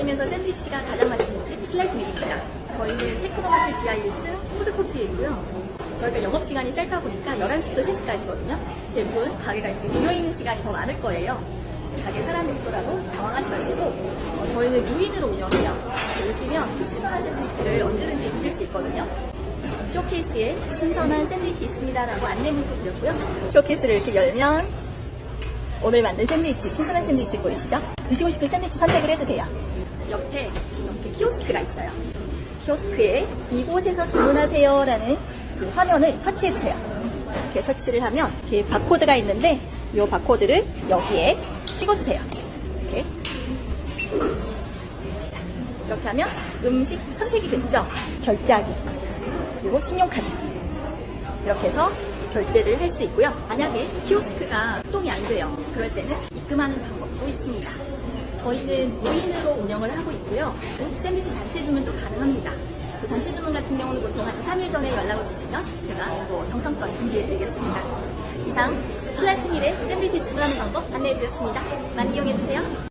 버무리면서 샌드위치가 가장 맛있는 집 슬라이트 밀입니다. 저희는 테크노마트 지하 1층 푸드코트에 있고요. 저희가 영업시간이 짧다 보니까 11시부터 3시까지거든요. 대부분 가게가 이렇게 비어있는 시간이 더 많을 거예요. 가게 사람이 있더라도 당황하지 마시고 어, 저희는 무인으로 운영해요. 오시면 신선한 샌드위치를 언제든지 드실 수 있거든요. 쇼케이스에 신선한 샌드위치 있습니다라고 안내문도 드렸고요. 쇼케이스를 이렇게 열면 오늘 만든 샌드위치, 신선한 샌드위치 보이시죠? 드시고 싶은 샌드위치 선택을 해주세요. 옆에 이렇게 키오스크가 있어요. 키오스크에 이곳에서 주문하세요 라는 그 화면을 터치해주세요. 이렇게 터치를 하면 이렇게 바코드가 있는데 이 바코드를 여기에 찍어주세요. 이렇게. 이렇게 하면 음식 선택이 됐죠? 결제하기. 그리고 신용카드. 이렇게 해서 결제를 할 수 있고요. 만약에 돼요. 그럴 때는 입금하는 방법도 있습니다. 저희는 무인으로 운영을 하고 있고요. 샌드위치 단체 주문도 가능합니다. 그 단체 주문 같은 경우는 보통 한 3일 전에 연락을 주시면 제가 또 정성껏 준비해 드리겠습니다. 이상 슬라이트 밀의 샌드위치 주문하는 방법 안내해 드렸습니다. 많이 이용해 주세요.